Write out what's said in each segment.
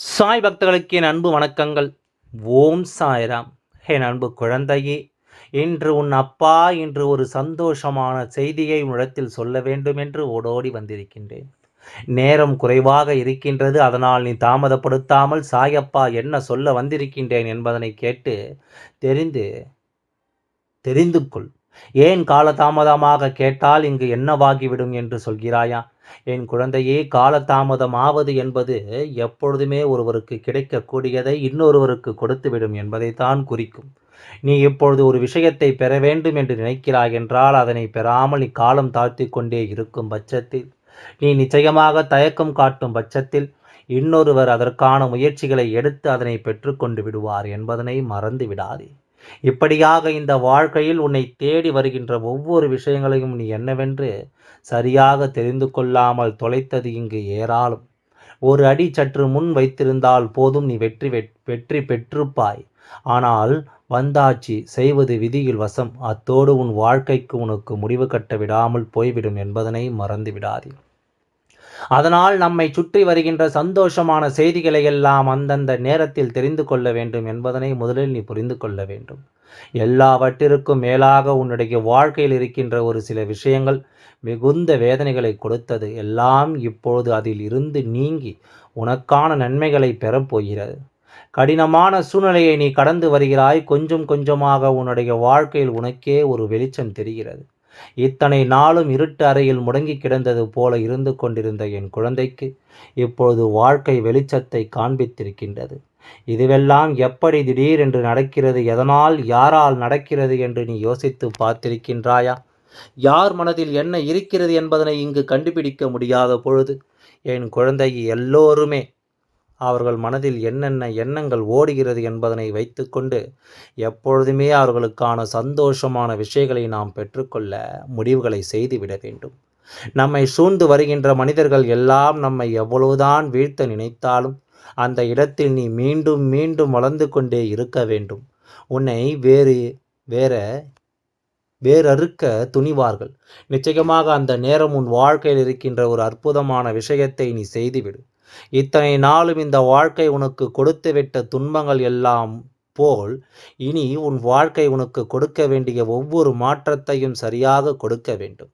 சாய் பக்தர்களுக்கு என் அன்பு வணக்கங்கள். ஓம் சாய்ராம். என் அன்பு குழந்தையே இன்று உன் அப்பா இன்று ஒரு சந்தோஷமான செய்தியை உன்னிடத்தில் சொல்ல வேண்டும் என்று ஓடோடி வந்திருக்கின்றேன். நேரம் குறைவாக இருக்கின்றது அதனால் நீ தாமதப்படுத்தாமல் சாயப்பா என்ன சொல்ல வந்திருக்கின்றேன் என்பதனை கேட்டு தெரிந்து தெரிந்து கொள். ஏன் காலதாமதமாக கேட்டால் இங்கு என்னவாகிவிடும் என்று சொல்கிறாயா? என் குழந்தையே காலதாமதம் ஆவது என்பது எப்பொழுதுமே ஒருவருக்கு கிடைக்கக்கூடியதை இன்னொருவருக்கு கொடுத்துவிடும் என்பதைத்தான் குறிக்கும். நீ இப்பொழுது ஒரு விஷயத்தை பெற வேண்டும் என்று நினைக்கிறாய் என்றால் அதனை பெறாமல் நீ காலம் தாழ்த்தி கொண்டே இருக்கும் பட்சத்தில் நீ நிச்சயமாக தயக்கம் காட்டும் பட்சத்தில் இன்னொருவர் அதற்கான முயற்சிகளை எடுத்து அதனை பெற்றுக்கொண்டு விடுவார் என்பதனை மறந்து விடாதே இப்படியாக இந்த வாழ்க்கையில் உன்னை தேடி வருகின்ற ஒவ்வொரு விஷயங்களையும் நீ என்னவென்று சரியாக தெரிந்து கொள்ளாமல் தொலைத்தது இங்கு ஏராளம். ஒரு அடி சற்று முன் வைத்திருந்தால் போதும் நீ வெற்றி வெற்றி பெற்றிருப்பாய். ஆனால் வந்தாட்சி செய்வது விதியில் வசம். அத்தோடு உன் வாழ்க்கைக்கு உனக்கு முடிவு கட்ட விடாமல் போய்விடும் என்பதனை மறந்து விடாதே. அதனால் நம்மை சுற்றி வருகின்ற சந்தோஷமான செய்திகளை எல்லாம் அந்தந்த நேரத்தில் தெரிந்து கொள்ள வேண்டும் என்பதனை முதலில் நீ புரிந்து கொள்ள வேண்டும். எல்லாவற்றிற்கும் மேலாக உன்னுடைய வாழ்க்கையில் இருக்கின்ற ஒரு சில விஷயங்கள் மிகுந்த வேதனைகளை கொடுத்தது. எல்லாம் இப்பொழுது அதில் இருந்து நீங்கி உனக்கான நன்மைகளை பெறப்போகிறது கடினமான சூழ்நிலையை நீ கடந்து வருகிறாய். கொஞ்சம் கொஞ்சமாக உன்னுடைய வாழ்க்கையில் உனக்கே ஒரு வெளிச்சம் தெரிகிறது. இத்தனை நாளும் இருட்டு அறையில் முடங்கி கிடந்தது போல இருந்து கொண்டிருந்த என் குழந்தைக்கு இப்பொழுது வாழ்க்கை வெளிச்சத்தை காண்பித்திருக்கின்றது. இதுவெல்லாம் எப்படி திடீரென்று நடக்கிறது எதனால் யாரால் நடக்கிறது என்று நீ யோசித்து பார்த்திருக்கின்றாயா? யார் மனதில் என்ன இருக்கிறது என்பதனை இங்கு கண்டுபிடிக்க முடியாத பொழுது என் குழந்தை எல்லோருமே அவர்கள் மனதில் என்னென்ன எண்ணங்கள் ஓடுகிறது என்பதனை வைத்துக்கொண்டு எப்பொழுதுமே அவர்களுக்கான சந்தோஷமான விஷயங்களை நாம் பெற்றுக்கொள்ள முடிவுகளை செய்துவிட வேண்டும். நம்மை சூழ்ந்து வருகின்ற மனிதர்கள் எல்லாம் நம்மை எவ்வளவுதான் வீழ்த்த நினைத்தாலும் அந்த இடத்தில் நீ மீண்டும் மீண்டும் வளர்ந்து கொண்டே இருக்க வேண்டும். உன்னை வேறு வேற வேறறுக்க துணிவார்கள். நிச்சயமாக அந்த நேரம் உன் வாழ்க்கையில் இருக்கின்ற ஒரு அற்புதமான விஷயத்தை நீ செய்துவிடு. இத்தனை நாளும் இந்த வாழ்க்கை உனக்கு கொடுத்துவிட்ட துன்பங்கள் எல்லாம் போல் இனி உன் வாழ்க்கை உனக்கு கொடுக்க வேண்டிய ஒவ்வொரு மாற்றத்தையும் சரியாக கொடுக்க வேண்டும்.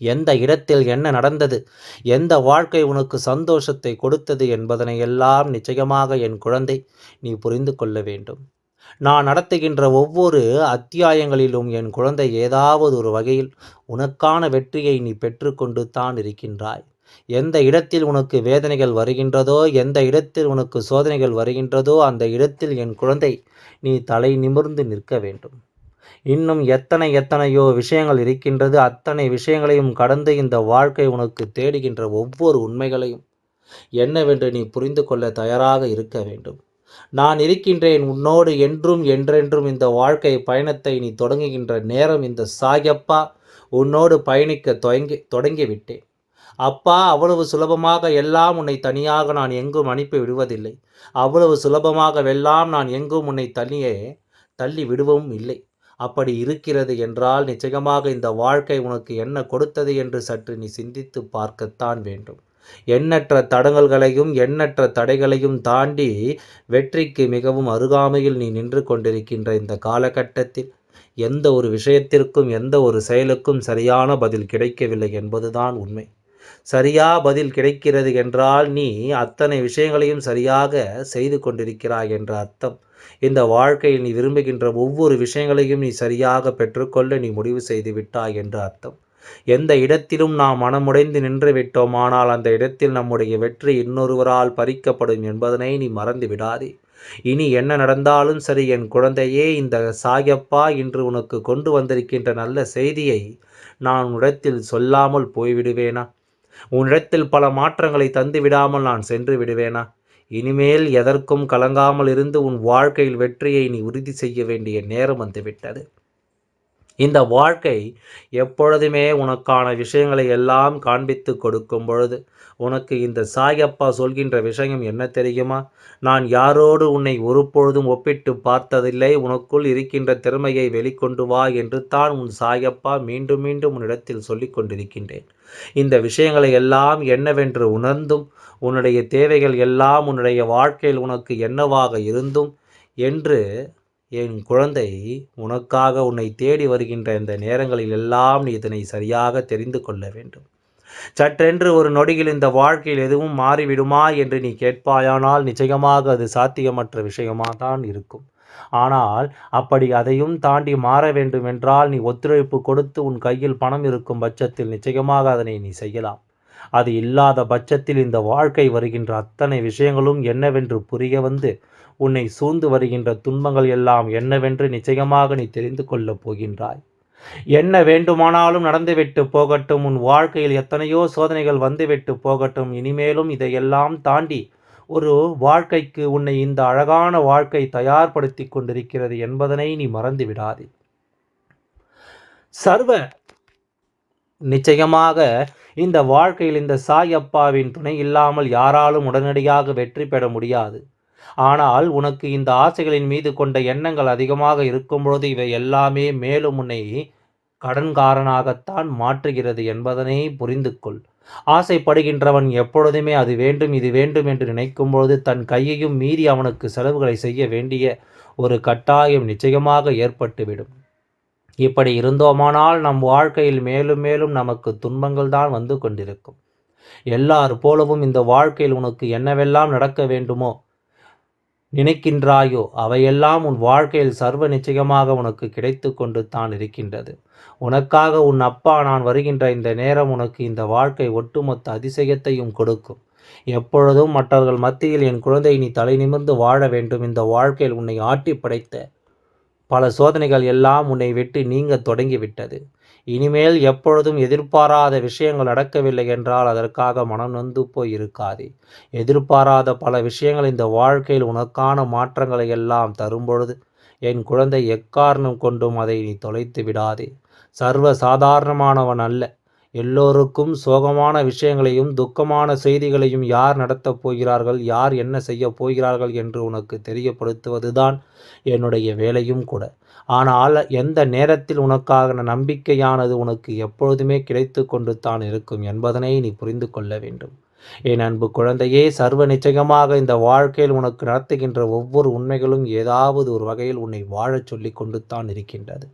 எந்த இடத்தில் என்ன நடந்தது? எந்த வாழ்க்கை உனக்கு சந்தோஷத்தை கொடுத்தது என்பதனை எல்லாம் நிச்சயமாக என் குழந்தை நீ புரிந்து கொள்ள வேண்டும். நான் நடத்துகின்ற ஒவ்வொரு அத்தியாயங்களிலும் என் குழந்தை ஏதாவது ஒரு வகையில் உனக்கான வெற்றியை நீ பெற்றுக்கொண்டு தான் இருக்கின்றாய். எந்த இடத்தில் உனக்கு வேதனைகள் வருகின்றதோ எந்த இடத்தில் உனக்கு சோதனைகள் வருகின்றதோ அந்த இடத்தில் என் குழந்தை நீ தலை நிமிர்ந்து நிற்க வேண்டும். இன்னும் எத்தனை எத்தனையோ விஷயங்கள் இருக்கின்றது அத்தனை விஷயங்களையும் கடந்து இந்த வாழ்க்கை உனக்கு தேடுகின்ற ஒவ்வொரு உண்மைகளையும் என்னவென்று நீ புரிந்து கொள்ள தயாராக இருக்க வேண்டும். நான் இருக்கின்றேன் உன்னோடு என்றும் என்றென்றும் இந்த வாழ்க்கை பயணத்தை நீ தொடங்குகின்ற நேரம் இந்த சாயப்பா உன்னோடு பயணிக்க தொடங்கி தொடங்கிவிட்டேன். அப்பா அவ்வளவு சுலபமாக எல்லாம் உன்னை தனியாக நான் எங்கும் அனுப்பி விடுவதில்லை. அவ்வளவு சுலபமாக வெல்லாம் நான் எங்கும் உன்னை தனியே தள்ளி விடுவதும் இல்லை. அப்படி இருக்கிறது என்றால் நிச்சயமாக இந்த வாழ்க்கை உனக்கு என்ன கொடுத்தது என்று சற்று நீ சிந்தித்து பார்க்கத்தான் வேண்டும். எண்ணற்ற தடங்கல்களையும் எண்ணற்ற தடைகளையும் தாண்டி வெற்றிக்கு மிகவும் அருகாமையில் நீ நின்று கொண்டிருக்கின்ற இந்த காலகட்டத்தில் எந்த ஒரு விஷயத்திற்கும் எந்த ஒரு செயலுக்கும் சரியான பதில் கிடைக்கவில்லை என்பதுதான் உண்மை. சரியா பதில் கிடைக்கிறது என்றால் நீ அத்தனை விஷயங்களையும் சரியாக செய்து கொண்டிருக்கிறாய் என்ற அர்த்தம். இந்த வாழ்க்கையில் நீ விரும்புகின்ற ஒவ்வொரு விஷயங்களையும் நீ சரியாக பெற்றுக்கொள்ள நீ முடிவு செய்து விட்டாய் என்ற அர்த்தம். எந்த இடத்திலும் நாம் மனமுடைந்து நின்று விட்டோமானால் அந்த இடத்தில் நம்முடைய வெற்றி இன்னொருவரால் பறிக்கப்படும் என்பதனை நீ மறந்து விடாதே. இனி என்ன நடந்தாலும் சரி என் குழந்தையே இந்த சாயப்பா இன்று உனக்கு கொண்டு வந்திருக்கின்ற நல்ல செய்தியை நான் உடத்தில் சொல்லாமல் போய்விடுவேனா? உன்னிடத்தில் பல மாற்றங்களை தந்து விடாமல் நான் சென்று விடுவேனா? இனிமேல் எதற்கும் கலங்காமல் இருந்து உன் வாழ்க்கையில் வெற்றியை நீ உறுதி செய்ய வேண்டிய நேரம் வந்துவிட்டது இந்த வாழ்க்கை எப்பொழுதுமே உனக்கான விஷயங்களை எல்லாம் காண்பித்து கொடுக்கும் பொழுது உனக்கு இந்த சாயப்பா சொல்கின்ற விஷயம் என்ன தெரியுமா? நான் யாரோடு உன்னை ஒருபொழுதும் ஒப்பிட்டு பார்த்ததில்லை. உனக்குள் இருக்கின்ற திறமையை வெளிக்கொண்டு வா என்று தான் உன் சாயப்பா மீண்டும் மீண்டும் உன்னிடத்தில் சொல்லிக் கொண்டிருக்கின்றேன். இந்த விஷயங்களை எல்லாம் என்னவென்று உணர்ந்தும் உன்னுடைய தேவைகள் எல்லாம் உன்னுடைய வாழ்க்கையில் உனக்கு என்னவாக இருந்தும் என்று என் குழந்தை உனக்காக உன்னை தேடி வருகின்ற இந்த நேரங்களில் எல்லாம் நீ இதனை சரியாக தெரிந்து கொள்ள வேண்டும். சற்றென்று ஒரு நொடியில் இந்த வாழ்க்கையில் எதுவும் மாறிவிடுமா என்று நீ கேட்பாயானால் நிச்சயமாக அது சாத்தியமற்ற விஷயமாக தான் இருக்கும். ஆனால் அப்படி அதையும் தாண்டி மாற வேண்டும் என்றால் நீ ஒத்துழைப்பு கொடுத்து உன் கையில் பணம் இருக்கும் பட்சத்தில் நிச்சயமாக அதனை நீ செய்யலாம். அது இல்லாத பட்சத்தில் இந்த வாழ்க்கை வருகின்ற அத்தனை விஷயங்களும் என்னவென்று புரிய வந்து உன்னை சூழ்ந்து வருகின்ற துன்பங்கள் எல்லாம் என்னவென்று நிச்சயமாக நீ தெரிந்து கொள்ளப் போகின்றாய். என்ன வேண்டுமானாலும் நடந்துவிட்டு போகட்டும். உன் வாழ்க்கையில் எத்தனையோ சோதனைகள் வந்துவிட்டு போகட்டும். இனிமேலும் இதையெல்லாம் தாண்டி ஒரு வாழ்க்கைக்கு உன்னை இந்த அழகான வாழ்க்கை தயார்படுத்தி கொண்டிருக்கிறது என்பதனை நீ மறந்து விடாதே சர்வ நிச்சயமாக இந்த வாழ்க்கையில் இந்த சாயப்பாவின் துணை இல்லாமல் யாராலும் உடனடியாக வெற்றி பெற முடியாது. ஆனால் உனக்கு இந்த ஆசைகளின் மீது கொண்ட எண்ணங்கள் அதிகமாக இருக்கும்பொழுது இவை எல்லாமே மேலும் உன்னை கடன்காரனாகத்தான் மாற்றுகிறது என்பதனை புரிந்து கொள் ஆசைப்படுகின்றவன் எப்பொழுதுமே அது வேண்டும் இது வேண்டும் என்று நினைக்கும்பொழுது தன் கையையும் மீறி அவனுக்கு செலவுகளை செய்ய வேண்டிய ஒரு கட்டாயம் நிச்சயமாக ஏற்பட்டுவிடும். இப்படி இருந்தோமானால் நம் வாழ்க்கையில் மேலும் மேலும் நமக்கு துன்பங்கள் தான் வந்து கொண்டிருக்கும். எல்லார் போலவும் இந்த வாழ்க்கையில் உனக்கு என்னவெல்லாம் நடக்க வேண்டுமோ நினைக்கின்றாயோ? அவையெல்லாம் உன் வாழ்க்கையில் சர்வ நிச்சயமாக உனக்கு கிடைத்து கொண்டு தான் இருக்கின்றது. உனக்காக உன் அப்பா நான் வருகின்ற இந்த நேரம் உனக்கு இந்த வாழ்க்கை ஒட்டுமொத்த அதிசயத்தையும் கொடுக்கும். எப்பொழுதும் மற்றவர்கள் மத்தியில் என் குழந்தை நீ தலை நிமிர்ந்து வாழ வேண்டும். இந்த வாழ்க்கையில் உன்னை ஆட்டி படைத்த பல சோதனைகள் எல்லாம் உன்னை விட்டு நீங்க தொடங்கிவிட்டது. இனிமேல் எப்பொழுதும் எதிர்பாராத விஷயங்கள் நடக்கவில்லை என்றால் அதற்காக மனம் நொந்து போய் இருக்காதே எதிர்பாராத பல விஷயங்கள் இந்த வாழ்க்கையில் உனக்கான மாற்றங்களை எல்லாம் தரும்பொழுது என் குழந்தை எக்காரணம் கொண்டும் அதை நீ தொலைத்து விடாதே. சர்வ சாதாரணமானவன் அல்ல. எல்லோருக்கும் சோகமான விஷயங்களையும் துக்கமான செய்திகளையும் யார் நடத்தப் போகிறார்கள் யார் என்ன செய்ய போகிறார்கள் என்று உனக்கு தெரியப்படுத்துவதுதான் என்னுடைய வேலையும் கூட. ஆனால் எந்த நேரத்தில் உனக்காக நம்பிக்கையானது உனக்கு எப்பொழுதுமே கிடைத்து கொண்டு தான் இருக்கும் என்பதனை நீ புரிந்து கொள்ள வேண்டும். என் அன்பு குழந்தையே சர்வ நிச்சயமாக இந்த வாழ்க்கையில் உனக்கு நடத்துகின்ற ஒவ்வொரு உண்மைகளும் ஏதாவது ஒரு வகையில் உன்னை வாழச் சொல்லி கொண்டு தான் இருக்கின்றது.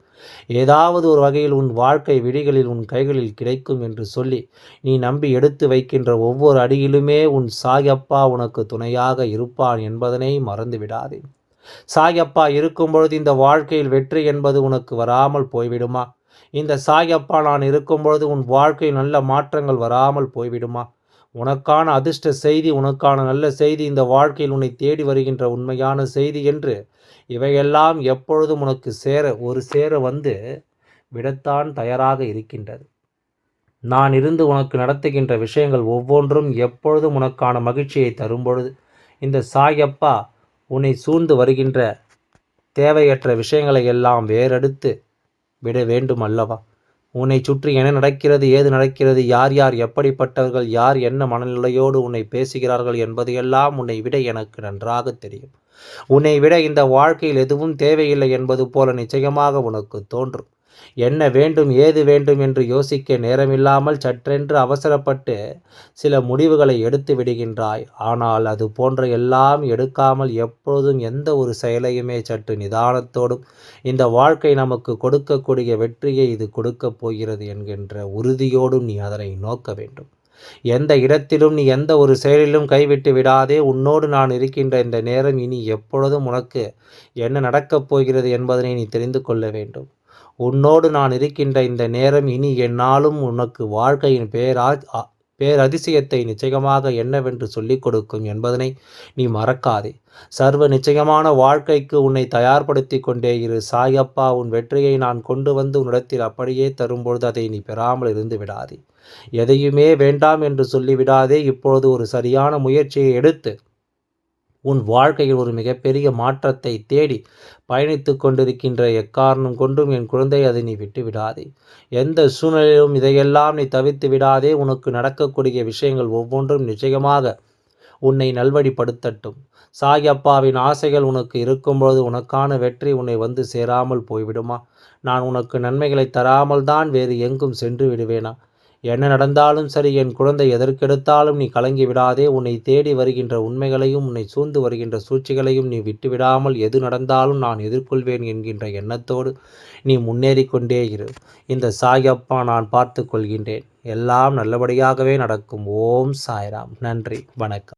ஏதாவது ஒரு வகையில் உன் வாழ்க்கை விடிகளில் உன் கைகளில் கிடைக்கும் என்று சொல்லி நீ நம்பி எடுத்து வைக்கின்ற ஒவ்வொரு அடியிலுமே உன் சாயப்பா உனக்கு துணையாக இருப்பான் என்பதனை மறந்து விடாதே சாயப்பா இருக்கும் பொழுது இந்த வாழ்க்கையில் வெற்றி என்பது உனக்கு வராமல் போய்விடுமா? இந்த சாயப்பா நான் இருக்கும்பொழுது உன் வாழ்க்கையில் நல்ல மாற்றங்கள் வராமல் போய்விடுமா? உனக்கான அதிர்ஷ்ட செய்தி உனக்கான நல்ல செய்தி இந்த வாழ்க்கையில் உன்னை தேடி வருகின்ற உண்மையான செய்தி என்று இவையெல்லாம் எப்பொழுதும் உனக்கு சேர ஒரு சேர வந்து விடத்தான் தயாராக இருக்கின்றது. நான் இருந்து உனக்கு நடத்துகின்ற விஷயங்கள் ஒவ்வொன்றும் எப்பொழுதும் உனக்கான மகிழ்ச்சியை தரும்பொழுது இந்த சாயப்பா உன்னை சூழ்ந்து வருகின்ற தேவையற்ற விஷயங்களை எல்லாம் வேறெடுத்து விட வேண்டும் அல்லவா உன்னை சுற்றி என்ன நடக்கிறது ஏது நடக்கிறது யார் யார் எப்படிப்பட்டவர்கள் யார் என்ன மனநிலையோடு உன்னை பேசுகிறார்கள் என்பதையெல்லாம் உன்னை விட எனக்கு நன்றாக தெரியும். உன்னை விட இந்த வாழ்க்கையில் எதுவும் தேவையில்லை என்பது போல நிச்சயமாக உனக்கு தோன்றும். என்ன வேண்டும் ஏது வேண்டும் என்று யோசிக்க நேரமில்லாமல் சற்றென்று அவசரப்பட்டு சில முடிவுகளை எடுத்து விடுகின்றாய். ஆனால் அது போன்ற எல்லாம் எடுக்காமல் எப்பொழுதும் எந்த ஒரு செயலையுமே சற்று நிதானத்தோடும் இந்த வாழ்க்கை நமக்கு கொடுக்கக்கூடிய வெற்றியை இது கொடுக்கப் போகிறது என்கின்ற உறுதியோடும் நீ அதனை நோக்க வேண்டும். எந்த இடத்திலும் நீ எந்த ஒரு செயலிலும் கைவிட்டு விடாதே. உன்னோடு நான் இருக்கின்ற இந்த நேரம் இனி எப்பொழுதும் உனக்கு என்ன நடக்கப் போகிறது என்பதனை நீ தெரிந்து கொள்ள வேண்டும். உன்னோடு நான் இருக்கின்ற இந்த நேரம் இனி என்னாலும் உனக்கு வாழ்க்கையின் பேரா பேரதிசயத்தை நிச்சயமாக என்னவென்று சொல்லிக் கொடுக்கும் என்பதனை நீ மறக்காதே. சர்வ நிச்சயமான வாழ்க்கைக்கு உன்னை தயார்படுத்தி கொண்டே இரு. சாயப்பா உன் வெற்றியை நான் கொண்டு வந்து உன்னிடத்தில் அப்படியே தரும்பொழுது அதை நீ பெறாமல் இருந்து விடாதே. எதையுமே வேண்டாம் என்று சொல்லிவிடாதே. இப்பொழுது ஒரு சரியான முயற்சியை எடுத்து உன் வாழ்க்கையில் ஒரு மிகப்பெரிய மாற்றத்தை தேடி பயணித்து கொண்டிருக்கின்ற எக்காரணம் கொண்டும் என் குழந்தை அதை நீ விட்டு விடாதே. எந்த சூழ்நிலையிலும் இதையெல்லாம் நீ தவிர்த்து விடாதே. உனக்கு நடக்கக்கூடிய விஷயங்கள் ஒவ்வொன்றும் நிச்சயமாக உன்னை நல்வழிப்படுத்தட்டும். சாயப்பாவின் ஆசைகள் உனக்கு இருக்கும்பொழுது உனக்கான வெற்றி உன்னை வந்து சேராமல் போய்விடுமா? நான் உனக்கு நன்மைகளை தராமல் தான் வேறு எங்கும் சென்று விடுவேனா? என்ன நடந்தாலும் சரி என் குழந்தை எதற்கெடுத்தாலும் நீ கலங்கி விடாதே. உன்னை தேடி வருகின்ற உண்மைகளையும் உன்னை சூழ்ந்து வருகின்ற சூழ்ச்சிகளையும் நீ விட்டுவிடாமல் எது நடந்தாலும் நான் எதிர்கொள்வேன் என்கின்ற எண்ணத்தோடு நீ முன்னேறி கொண்டே இரு. இந்த சாயப்பா நான் பார்த்து கொள்கின்றேன் எல்லாம் நல்லபடியாகவே நடக்கும். ஓம் சாய்ராம். நன்றி. வணக்கம்.